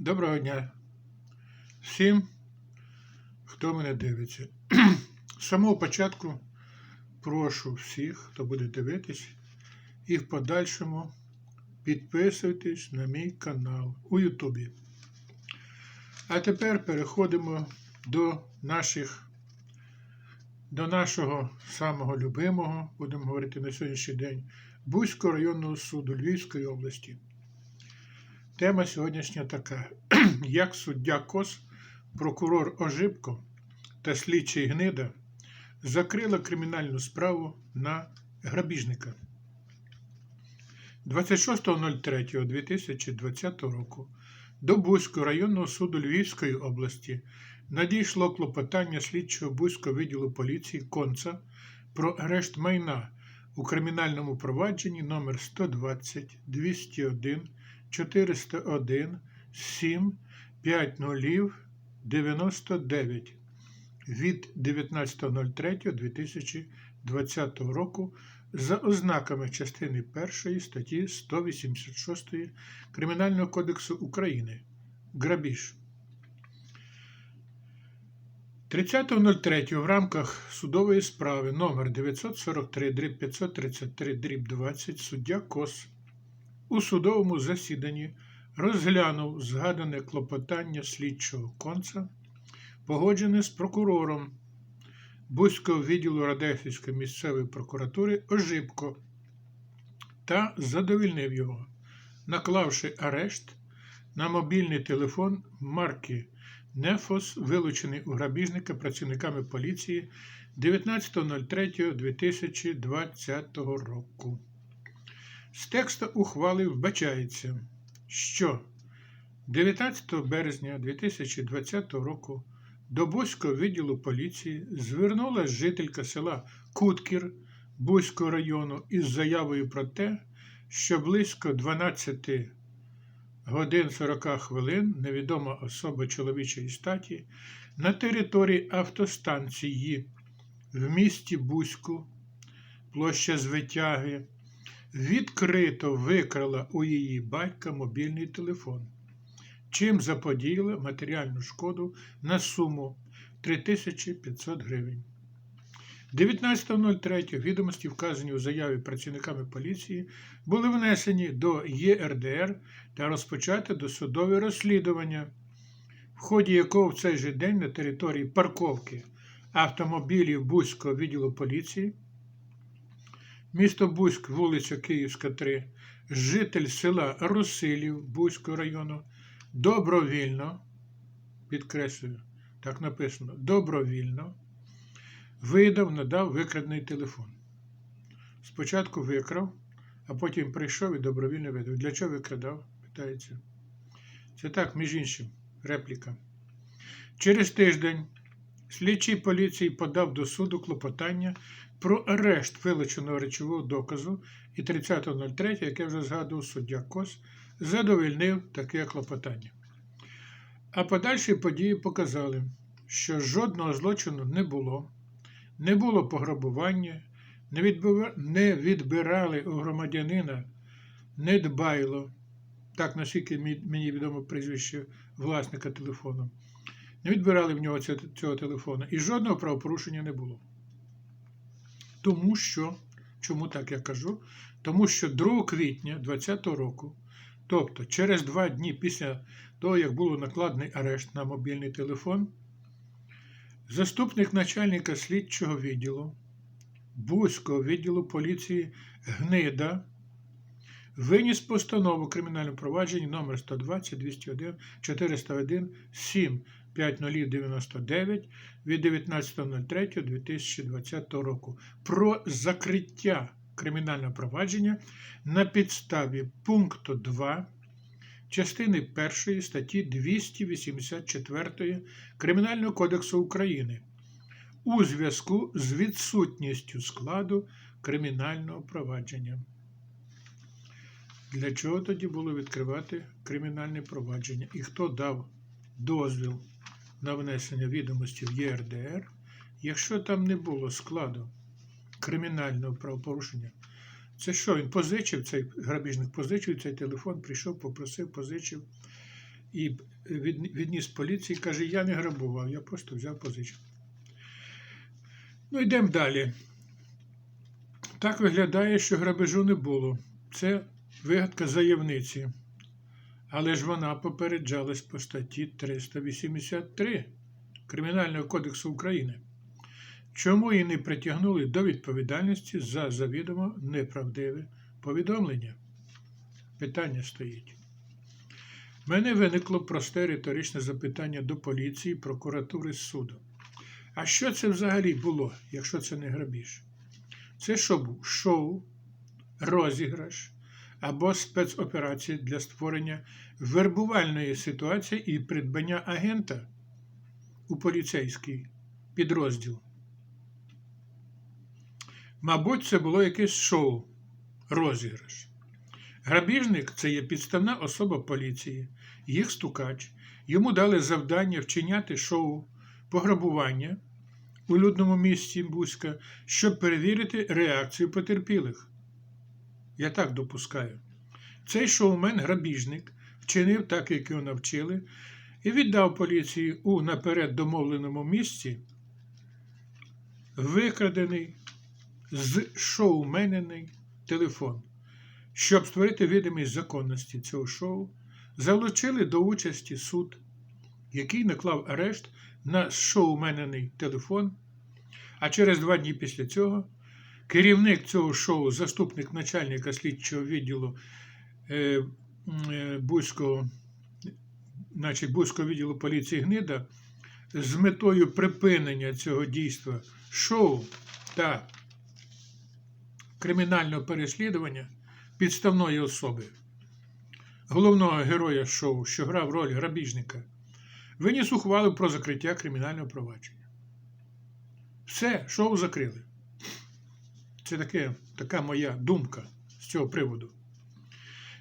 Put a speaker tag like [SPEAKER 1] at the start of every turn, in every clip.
[SPEAKER 1] Доброго дня всім, хто мене дивиться. З самого початку прошу всіх, хто буде дивитись, і в подальшому підписуйтесь на мій канал у Ютубі. А тепер переходимо до наших. До нашого самого любимого, будемо говорити на сьогоднішній день, Бузького районного суду Львівської області. Тема сьогоднішня така: як суддя Кос, прокурор Ожибко та слідчий Гнида закрила кримінальну справу на грабіжника. 26.03.2020 року до Бузького районного суду Львівської області надійшло клопотання слідчого Бузького відділу поліції Конца про арешт майна у кримінальному провадженні номер 120 201 401 7 5099 від 19.03.2020 року за ознаками частини 1 статті 186 Кримінального кодексу України Грабіж. 30.03 в рамках судової справи номер 943 533 дріб 20 суддя Кос у судовому засіданні розглянув згадане клопотання слідчого конца, погоджене з прокурором Бузького відділу Радехівської місцевої прокуратури Ожибко та задовільнив його, наклавши арешт на мобільний телефон марки Нефос, вилучений у грабіжника працівниками поліції 19.03.2020 року. З тексту ухвали вбачається, що 19 березня 2020 року до Бузького відділу поліції звернулася жителька села Куткір Бузького району із заявою про те, що близько 12 годин 40 хвилин невідома особа чоловічої статі на території автостанції в місті Бузьку, площа Звитяги, відкрито викрала у її батька мобільний телефон, чим заподіяла матеріальну шкоду на суму 3500 гривень. 19.03 відомості, вказані у заяві працівниками поліції, були внесені до ЄРДР та розпочато досудове розслідування, в ході якого в цей же день на території парковки автомобілів Бузького відділу поліції, місто Бузьк, вулиця Київська, 3, житель села Русилів Бузького району, добровільно, підкреслюю, так написано, добровільно видав, надав викрадений телефон. Спочатку викрав, а потім прийшов і добровільно видав. Для чого викрадав? Питається. Це так, між іншим, репліка. Через тиждень слідчий поліції подав до суду клопотання про арешт вилученого речового доказу і 30.03, яке вже згадував суддя Кос, задовольнив таке клопотання. А подальші події показали, що жодного злочину не було не було пограбування, не відбирали у громадянина недбайло, так наскільки мені відомо прізвище власника телефону, не відбирали в нього цього телефону і жодного правопорушення не було. Тому що, чому так я кажу? Тому що 2 квітня 2020 року, тобто через два дні після того, як було накладений арешт на мобільний телефон, Заступник начальника слідчого відділу Бузького відділу поліції Гнида виніс постанову кримінального провадження номер 120 201 401 7 5099 від 19.03.2020 року про закриття кримінального провадження на підставі пункту 2 частини 1 статті 284 Кримінального кодексу України у зв'язку з відсутністю складу кримінального провадження. Для чого тоді було відкривати кримінальне провадження? І хто дав дозвіл на внесення відомості в ЄРДР, якщо там не було складу кримінального правопорушення? Це що, він позичив цей грабіжник, позичив цей телефон, прийшов, попросив, позичив. і від- відніс поліції, каже, я не грабував, я просто взяв позичку. Ну, йдемо далі. Так виглядає, що грабежу не було. Це вигадка заявниці. Але ж вона попереджалась по статті 383 Кримінального кодексу України. Чому її не притягнули до відповідальності за завідомо неправдиве повідомлення? Питання стоїть. В мене виникло просте риторичне запитання до поліції, прокуратури суду. А що це взагалі було, якщо це не грабіж? Це що був? Шоу, розіграш або спецоперація для створення вербувальної ситуації і придбання агента у поліцейський підрозділ. Мабуть, це було якесь шоу, розіграш. Грабіжник це є підставна особа поліції, їх стукач. Йому дали завдання вчиняти шоу пограбування у людному місці Бузька, щоб перевірити реакцію потерпілих. Я так допускаю. Цей шоумен-грабіжник вчинив так, як його навчили, і віддав поліції у наперед домовленому місці викрадений з шоуменений телефон. Щоб створити видимість законності цього шоу, залучили до участі суд, який наклав арешт на шоуменений телефон. А через два дні після цього керівник цього шоу, заступник начальника слідчого відділу е, е, Бузького, значить, Бузького відділу поліції Гнида, з метою припинення цього дійства шоу та кримінального переслідування підставної особи, головного героя шоу, що грав роль грабіжника, виніс ухвалу про закриття кримінального провадження. Все, шоу закрили. Це таке, така моя думка з цього приводу.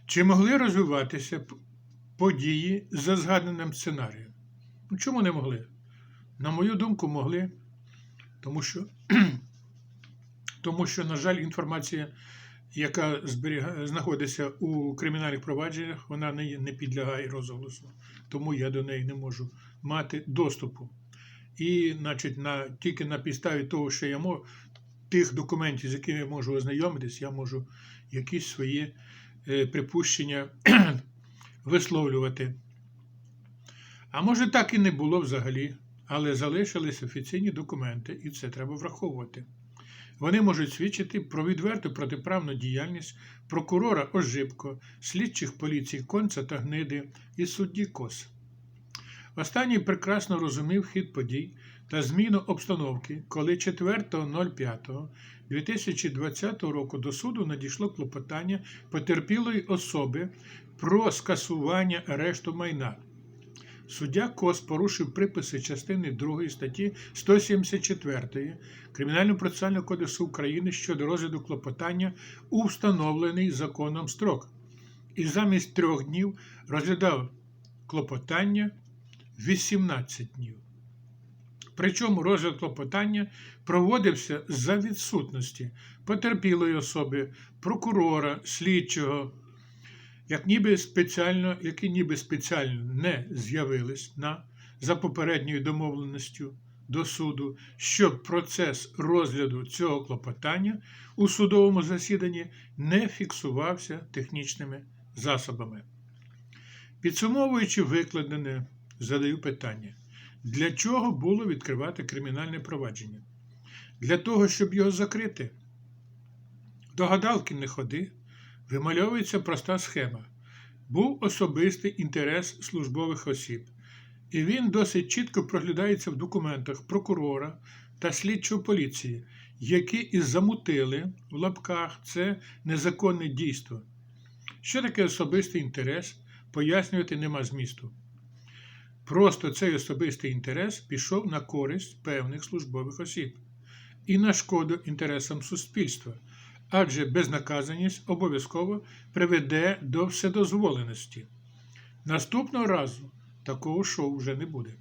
[SPEAKER 1] Чи могли розвиватися події за згаданим сценарієм? Ну, чому не могли? На мою думку, могли, тому що, тому що, на жаль, інформація, яка зберіга... знаходиться у кримінальних провадженнях, вона не, не підлягає розголосу. Тому я до неї не можу мати доступу. І, значить, на, тільки на підставі того, що я можу, тих документів, з якими я можу ознайомитись, я можу якісь свої е, припущення висловлювати. А може, так і не було взагалі, але залишились офіційні документи, і це треба враховувати. Вони можуть свідчити про відверту протиправну діяльність прокурора Ожибко, слідчих поліцій Конца та Гниди і судді Кос. Останній прекрасно розумів хід подій та зміну обстановки, коли 4.05.2020 року до суду надійшло клопотання потерпілої особи про скасування арешту майна. Суддя Кос порушив приписи частини 2 статті 174 Кримінального процесуального кодексу України щодо розгляду клопотання у встановлений законом строк, і замість трьох днів розглядав клопотання 18 днів. Причому розгляд клопотання проводився за відсутності потерпілої особи, прокурора, слідчого, як ніби спеціально, які ніби спеціально не з'явились на, за попередньою домовленістю до суду, щоб процес розгляду цього клопотання у судовому засіданні не фіксувався технічними засобами. Підсумовуючи викладене, задаю питання: для чого було відкривати кримінальне провадження? Для того, щоб його закрити. До гадалки не ходи, вимальовується проста схема. Був особистий інтерес службових осіб, і він досить чітко проглядається в документах прокурора та слідчого поліції, які і замутили в лапках це незаконне дійство. Що таке особистий інтерес, пояснювати нема змісту. Просто цей особистий інтерес пішов на користь певних службових осіб і на шкоду інтересам суспільства, адже безнаказаність обов'язково приведе до вседозволеності. Наступного разу такого шоу вже не буде.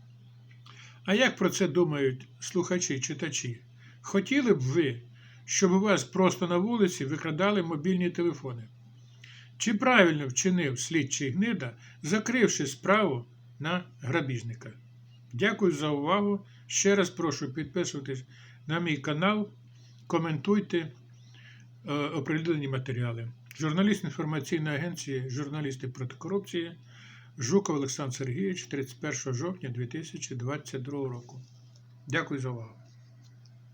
[SPEAKER 1] А як про це думають слухачі читачі? Хотіли б ви, щоб у вас просто на вулиці викрадали мобільні телефони? Чи правильно вчинив слідчий гнида, закривши справу на грабіжника? Дякую за увагу. Ще раз прошу підписуватись на мій канал, коментуйте е, оприлюднені матеріали. Журналіст інформаційної агенції Журналісти проти корупції Жуков Олександр Сергійович 31 жовтня 2022 року. Дякую за увагу.